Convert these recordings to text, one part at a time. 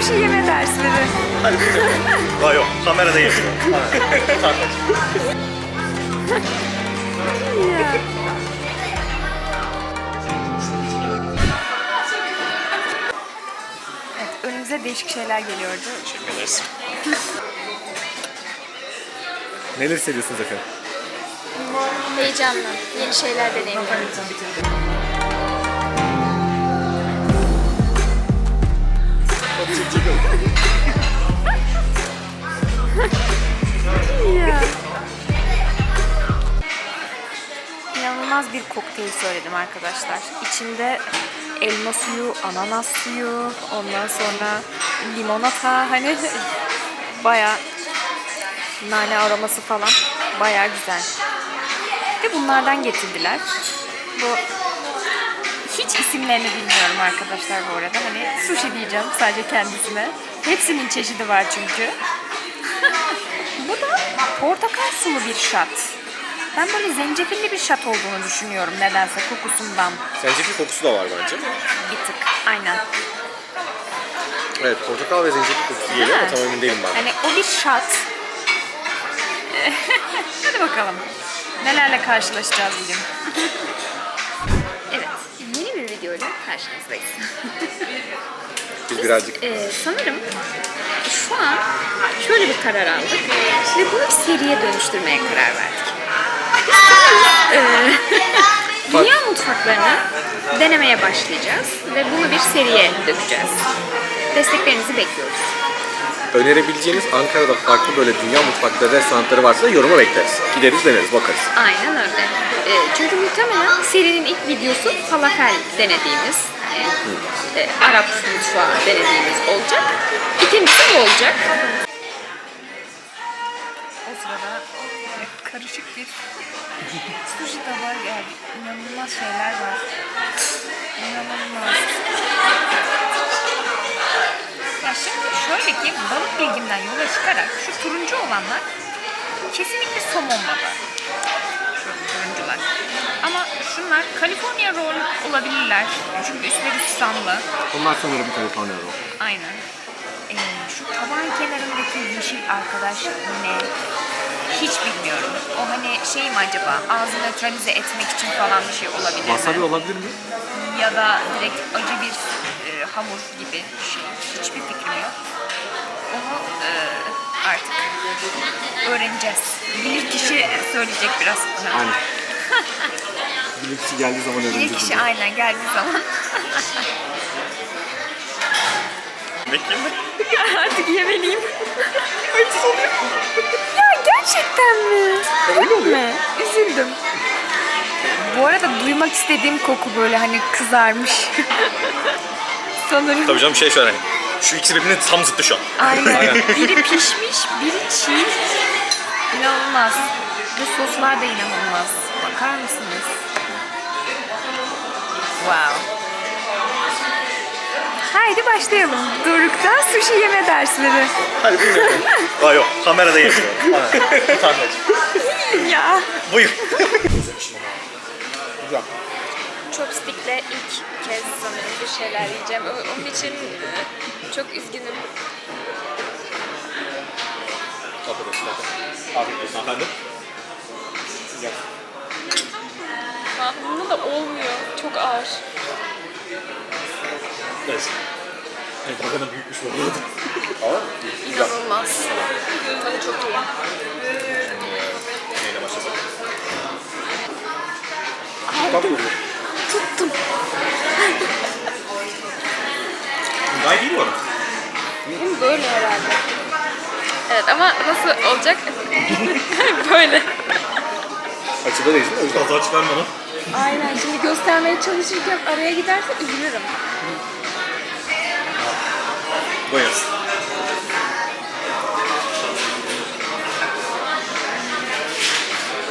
sushi yeme dersleri. Aa, yok kamerada. Ya. Evet, önümüze değişik şeyler geliyordu. Teşekkür ederiz. Neler hissediyorsunuz efendim? Heyecanlı. Yeni şeyler deneyimliyorum. Ya. İnanılmaz bir kokteyl söyledim arkadaşlar. İçinde elma suyu, ananas suyu, ondan sonra limonata hani baya nane aroması falan baya güzel. Ve bunlardan getirdiler. Bu hiç isimlerini bilmiyorum arkadaşlar bu arada. Hani sushi diyeceğim sadece kendisine. Hepsinin çeşidi var çünkü. Bu da portakal sulu bir şat. Ben böyle zencefilli bir şat olduğunu düşünüyorum nedense kokusundan Zencefil kokusu da var bence. bir tık. Aynen. Evet, portakal ve zencefil kokusu geliyor ama tam emin değilim ben. Hani o bir şat. Hadi bakalım. Nelerle karşılaşacağız bugün. videoyla karşınızdayız. Biz birazcık Ee, sanırım şu an şöyle bir karar aldık ve bunu bir seriye dönüştürmeye karar verdik. Biz sanırım, e, dünya mutfaklarını denemeye başlayacağız ve bunu bir seriye dökeceğiz. Desteklerinizi bekliyoruz. Önerebileceğiniz Ankara'da farklı böyle dünya mutfakları, restoranları varsa da yoruma bekleriz. Gideriz deneriz, bakarız. Aynen öyle. E, çünkü muhtemelen serinin ilk videosu falafel denediğimiz, hani, e, Arap mutfağı denediğimiz olacak. İkincisi bu olacak. O sırada karışık bir sushi tabağı geldi. İnanılmaz şeyler var. İnanılmaz. Ya şimdi şöyle ki balık bilgimden yola çıkarak şu turuncu olanlar kesinlikle somon balığı. Şu turuncular. Ama şunlar California roll olabilirler. Çünkü üstleri susamlı. Bunlar sanırım California roll. Aynen. Ee, şu tabağın kenarındaki yeşil arkadaş ne? Hiç bilmiyorum. O hani şey mi acaba? Ağzı nötralize etmek için falan bir şey olabilir mi? Wasabi olabilir mi? ya da direkt acı bir e, hamur gibi bir şey. Hiçbir fikrim yok. Onu e, artık öğreneceğiz. Bilir kişi söyleyecek biraz sonra. Aynen. Bilir kişi geldiği zaman Bilir öğreneceğiz. kişi aynen geldiği zaman. Bekleyeyim mi? artık yemeliyim. ya gerçekten mi? Öyle mi? Üzüldüm. Bu arada duymak istediğim koku böyle hani kızarmış. Sanırım. Tabii canım şey şöyle hani. Şu ikisi birbirinin tam zıttı şu an. Aynen. biri pişmiş, biri çiğ. İnanılmaz. Ve soslar da inanılmaz. Bakar mısınız? Wow. Haydi başlayalım. Doruk'ta sushi yeme dersleri. Hadi bunu yapalım. Aa, yok kamerada yapıyor. Utanmacım. ya. Buyur. Chopstick'le ilk kez sanırım bir şeyler yiyeceğim. Onun için e, çok üzgünüm. Afiyet olsun efendim. Aa, Bununla da olmuyor. Çok ağır. Evet. Evet, bu kadar büyükmüş bu arada. İnanılmaz. Tadı çok iyi. Neyle başlasak? Tuttum. Gayet iyi bu arada. Benim böyle herhalde. Evet ama nasıl olacak? böyle. Açıda değilsin o yüzden. Fazla çıkarma lan. Aynen. Şimdi göstermeye çalışırken araya giderse üzülürüm. Buyuruz.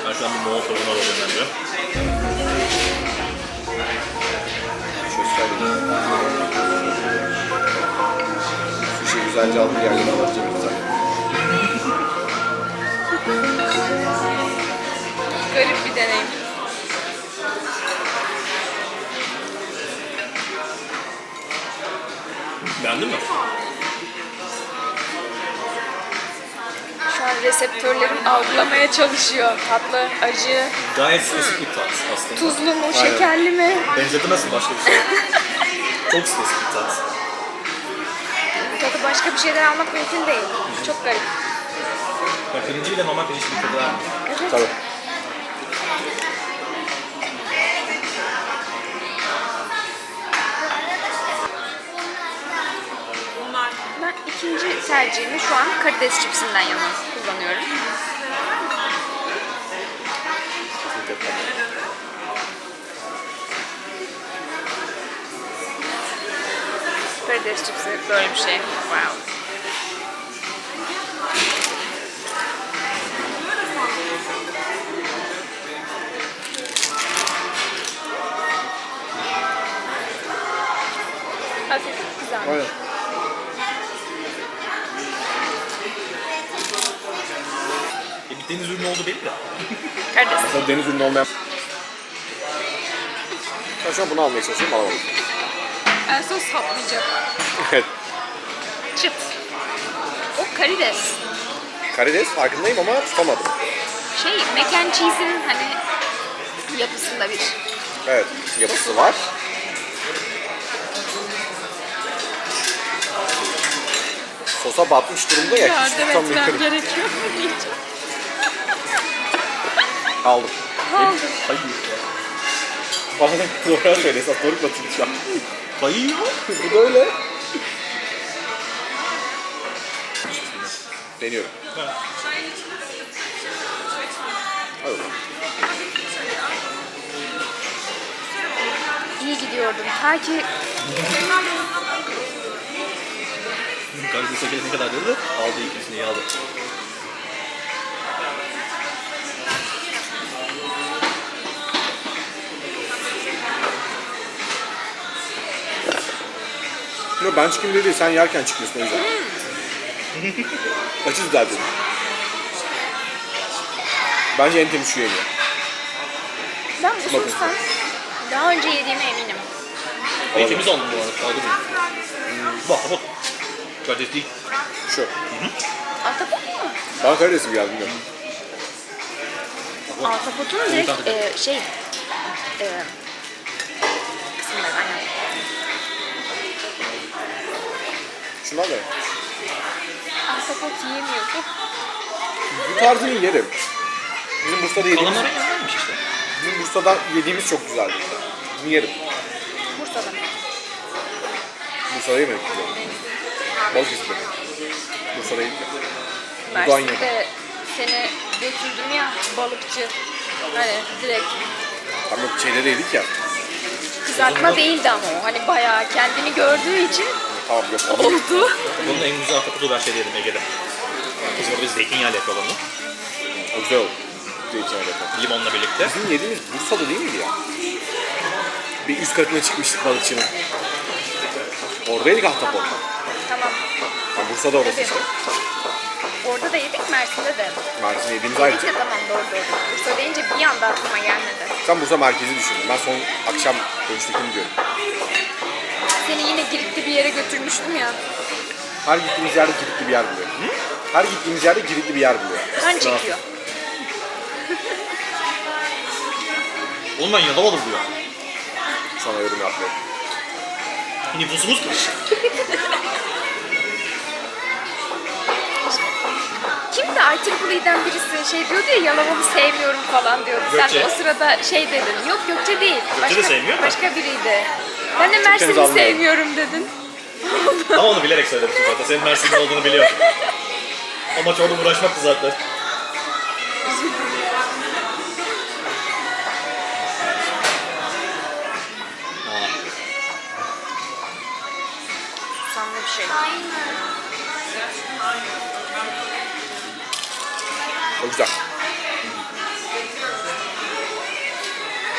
Ben şu an bir Moğol sorunu alıyorum bence. Sushi güzelce aldım yerden alacağım zaten. Garip bir deneyim. Beğendin mi? Reseptörlerim algılamaya çalışıyor. Tatlı, acı, Gayet spesifik bir tat aslında. tuzlu mu, şekerli mi? Benzetemezsin başka bir şey. Çok spesifik bir tat. Tadı başka bir şeyden almak mümkün değil. Çok garip. Ya pirinci bile normal pirinç bir tadı vermiyor. Evet. Tabii. İkinci tercihimi şu an karides çipsinden yana kullanıyorum. Karides çipsi böyle bir şey. Wow. Hafif kızarmış. Aynen. E, bir deniz ürünü oldu belli de. Karides. Mesela deniz ürünü olmayan... Ben şu an bunu almaya çalışıyorum alamadım. En son saplayacak. Evet. Çıt. O karides. Karides farkındayım ama tutamadım. Şey, mac and cheese'in hani yapısında bir. Evet. Yapısı var. Sosa batmış durumda ya hiç tutamıyorum. gerekiyor. Aldım. Aldım. Hayır. Bana da doğru söyle esas doğru batırdı şu an. Kayıyor. Bu da öyle. Deniyorum. Hadi bakalım. İyi gidiyordum. Ta ki Karides'e gelene kadar dedi. Aldı ikisini iyi aldı. Yok ben çıkayım dedi sen yerken çıkıyorsun o yüzden. Açı düzeltin. Bence en temiz şu yeniyor. ben bu sostan daha önce yediğime eminim. Ben temiz aldım bu arada. Aldı bunu. Bak bak. Karides değil. Şu. Ahtapot mu? Bana karides gibi geldi bilmiyorum. Ahtapotun direkt e, şey e, kısımları aynen. Şundan da. Ahtapot yiyemiyorsun. Bu tarzını yerim. Bizim Bursa'da yediğimiz, Kalamar yanlarmış işte. bizim Bursa'da yediğimiz çok güzeldi. Bunu yerim. Bursa'da. Bursa'da yemedik. Balıkesir'de. Bursa'da yedik. Buradan yedim. Mersin'de seni götürdüm ya balıkçı. Hani direkt Tam yok şeyde de yedik ya. kızartma değildi ama o. Hani bayağı kendini gördüğü için Tamam. Onu oldu. Bunun en güzel ahtapotu ben şeyde yedim Ege'de. Bizim orada biz zeytinyağlı yapıyorlar onu. O güzel oldu. Yapalım. Limonla birlikte. Bizim yediğimiz Bursa'da değil miydi ya? Bir üst katına çıkmıştık balıkçının. Oradaydık ahtapot. Tamam. Ha, Bursa'da orası işte. Orada da yedik Mersin'de de. Mersin yediğimiz ayrı. İşte tamam doğru doğru. Bursa deyince bir anda aklıma gelmedi. Sen Bursa merkezi düşündün. Ben son akşam dönüştekini diyorum. Seni yine Giritli bir yere götürmüştüm ya. Her gittiğimiz yerde giritli bir yer buluyor. Her gittiğimiz yerde giritli bir yer buluyor. Kan çekiyor. Oğlum ben yalamadım diyor. Sana yorum yapmıyorum. Nüfusumuz kaç? Kimdi IEEE'den birisi şey diyordu ya yalamamı sevmiyorum falan diyordu. Gökçe. Sen o sırada şey dedin. Yok Gökçe değil. Gökçe de sevmiyor mu? Başka biriydi. Ben de Mersin'i sevmiyorum dedin. Ama onu bilerek söylemiştim zaten. Senin Mersin'de olduğunu biliyorum. Amaç orada uğraşmaktı zaten. Aa, Sanlı bir şey. O güzel.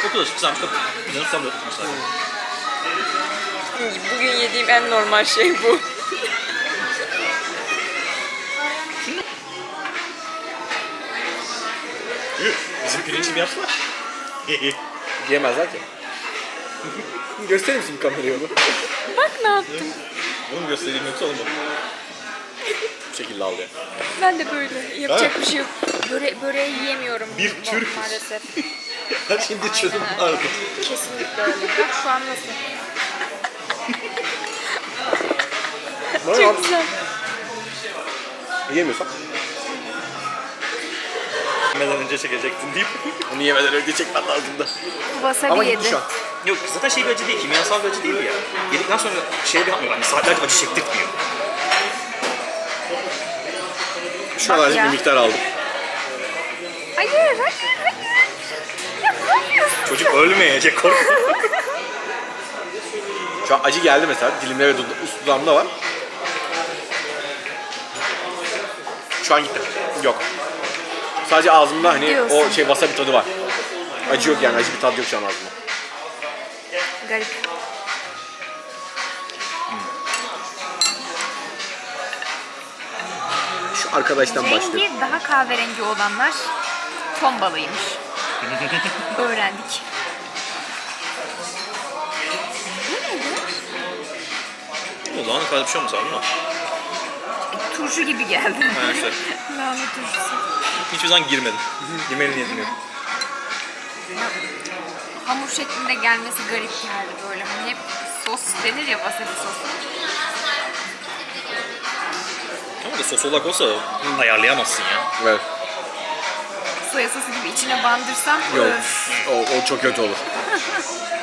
Çok da kızarmış. Güzel tam da tutmuşlar. Bugün yediğim en normal şey bu. Bizim pirinci bir yapsana. Yiyemezler ki. Gösterir misin bir kamerayı onu? Bak ne yaptım. Bunu mu göstereyim yoksa onu mu? şekilde alıyor. Ben de böyle. Yapacak bir şey yok. Böre, böreği yiyemiyorum. Bir Türk'üz. Maalesef. Şimdi çözüm Aynen. vardı. Kesinlikle öyle. Bak şu an nasıl? Çok güzel. Yiyemiyorsan Yemeden önce çekecektin deyip. onu yemeden önce çekmen lazım da. Wasabi Ama yedi. gitti şu an. Yok zaten şey bir acı değil, kimyasal bir acı değil ya. Yedikten sonra şey bir yapmıyor, hani saatlerce acı çektirtmiyor. Şu ya. bir miktar aldım. Hayır, hayır, hayır. Çocuk ölmeyecek korku. Şu an acı geldi mesela. Dilimde ve üst dudağımda var. Şu an gitti. Yok. Sadece ağzımda hani Diyorsun. o şey wasabi tadı var. Acı yok yani acı bir tadı yok şu an ağzımda. Garip. Şu arkadaştan başlıyorum. Rengi daha kahverengi olanlar ton balığıymış. Öğrendik. O zaman kadar bir şey olmaz abi ama. Turşu gibi geldi. Ha işte. Lahana turşusu. Hiçbir zaman girmedim. Yemeğini niyetim yok. Hamur şeklinde gelmesi garip geldi böyle. Hani hep sos denir ya wasabi sosu. Ama da sos olarak olsa ayarlayamazsın ya. Evet. Sosu gibi içine bandırsam Yok. öf. O, o çok kötü olur.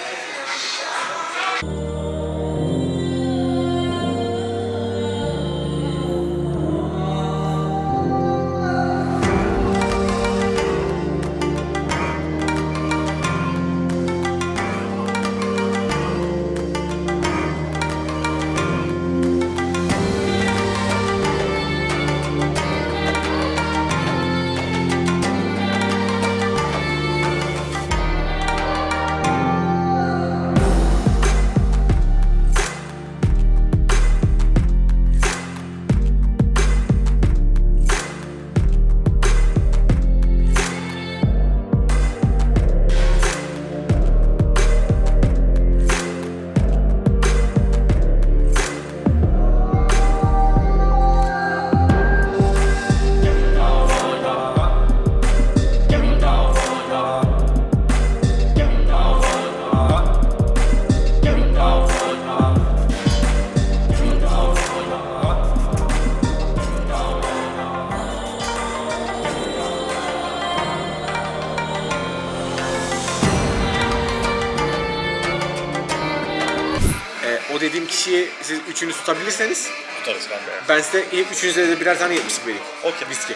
o dediğim kişiyi siz üçünüz tutabilirseniz Tutarız kanka ya. ben size hep üçünüze de birer tane 70 vereyim. Okey. Viski.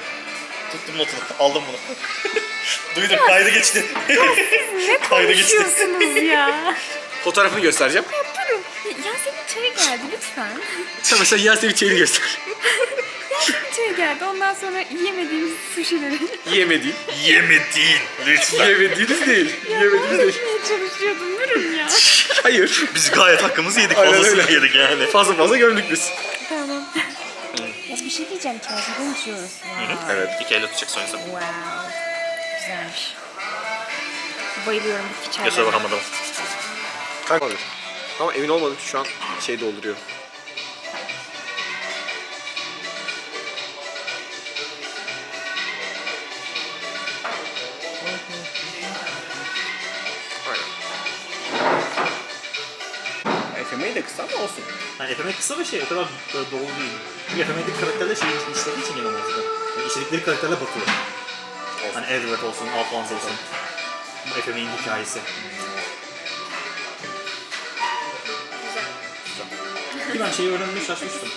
Tuttum notunu. Aldım bunu. Duydum kaydı geçti. Ne Kayda geçti. konuşuyorsunuz ya? Fotoğrafını göstereceğim. Durun. Yasemin çayı geldi lütfen. Sen mesela Yasemin çeyini göster. Çayı geldi. Ondan sonra yiyemediğimiz suşileri Yiyemediğin. Yemediğin. Lütfen. Yiyemediğiniz değil. Yiyemediğiniz değil. yemeye çalışıyordum. Durun ya. Hayır. Biz gayet hakkımızı yedik. Aynen Fazlasını öyle. yedik yani. Fazla fazla gömdük biz. tamam. ya bir şey diyeceğim. Kaseden içiyoruz. Evet. İki elle tutacak sonrası. Wow. Güzelmiş. Bayılıyorum Göster çaylarına. bakalım adamı. Kanka. Ama emin olmadım şu an şey dolduruyor. Kısa ama olsun. Yani FM'e kısa ve şey o kadar böyle dolu değil. Çünkü FM'deki karakterler şey işlediği için inanılmazdı. Yani işledikleri karakterler batıyor. Hani Edward olsun, Alphonse olsun. Bu FM'in hikayesi. Ki ben şeyi öğrenmeye şaşmıştım.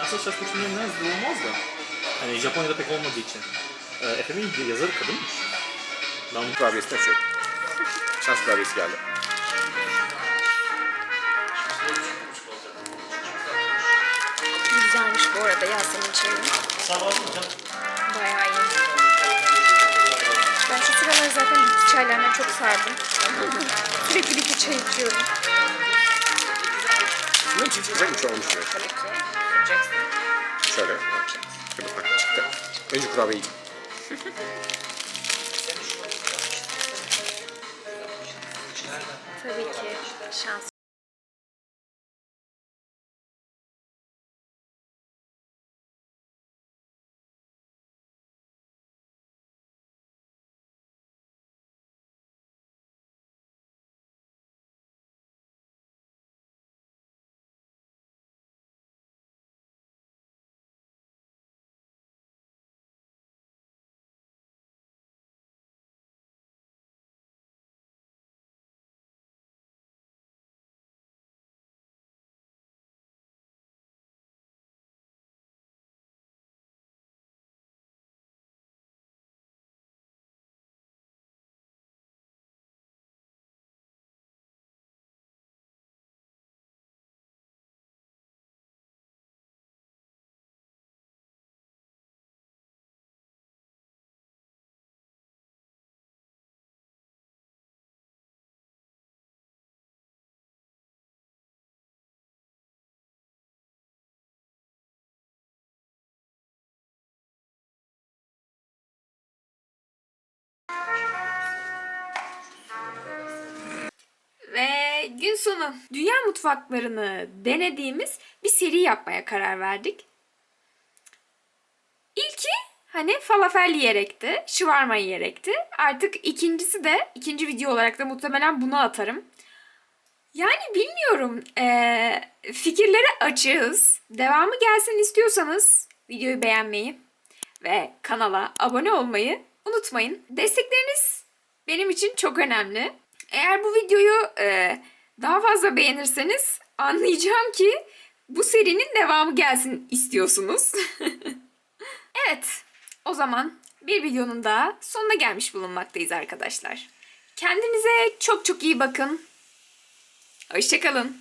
Aslında şaşmıştım diye biraz olmaz da. Hani Japonya'da pek olmadığı için. Ee, FM'in yazarı kadınmış. Ben Kurabiyesini açıyorum. Şans kurabiyesi geldi. Bu arada Yasemin çayı. Bayağı iyi. Ben şu sıralar zaten bitki çaylarına çok sardım. Sürekli bitki çay içiyorum. Bunun için şey olmuş mu? Tabii ki. Yapacaksın. Şöyle. Dur bak çıktı. Önce kurabiye yiyeyim. Tabii ki. Şans gün sonu dünya mutfaklarını denediğimiz bir seri yapmaya karar verdik. İlki hani falafel yiyerekti, şıvarma yiyerekti. Artık ikincisi de, ikinci video olarak da muhtemelen bunu atarım. Yani bilmiyorum. Ee, fikirlere açığız. Devamı gelsin istiyorsanız videoyu beğenmeyi ve kanala abone olmayı unutmayın. Destekleriniz benim için çok önemli. Eğer bu videoyu e, daha fazla beğenirseniz anlayacağım ki bu serinin devamı gelsin istiyorsunuz. evet, o zaman bir videonun daha sonuna gelmiş bulunmaktayız arkadaşlar. Kendinize çok çok iyi bakın. Hoşçakalın.